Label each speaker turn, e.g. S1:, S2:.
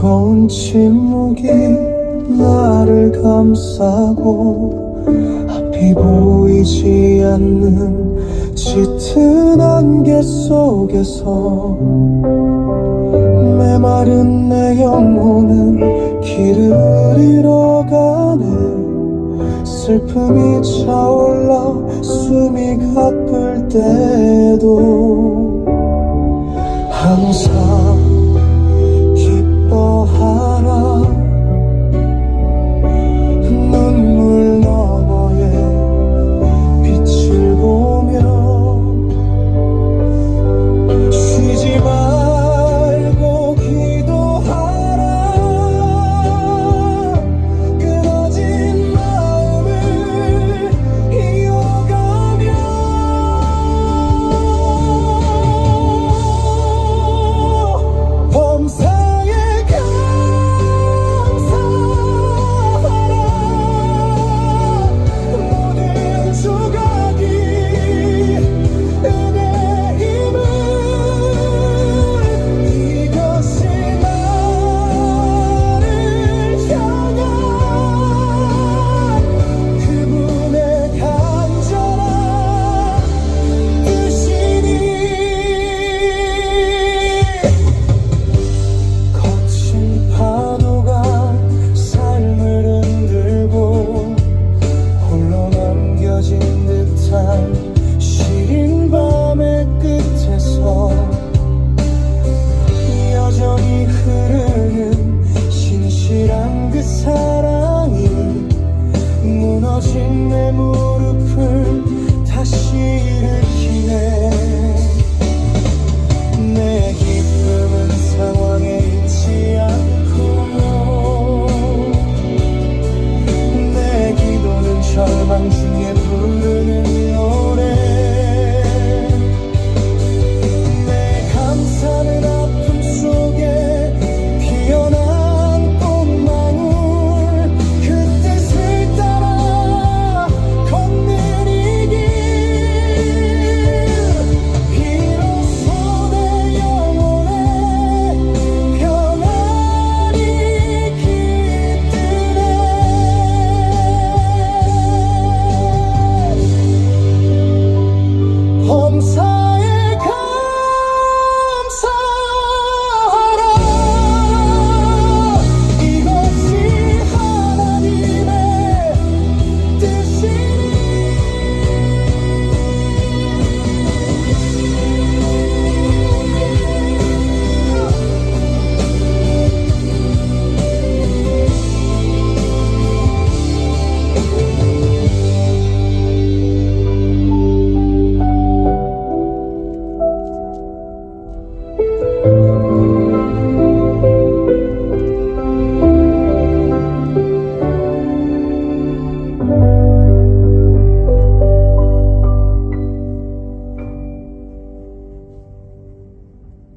S1: 긴 침묵이 나를 감싸고 앞이 보이지 않는 짙은 안개 속에서 메마른 내 영혼은 길을 잃어가네. 슬픔이 차올라 숨이 가쁠 때도 항상 내 무릎을 다시 일으키네. 내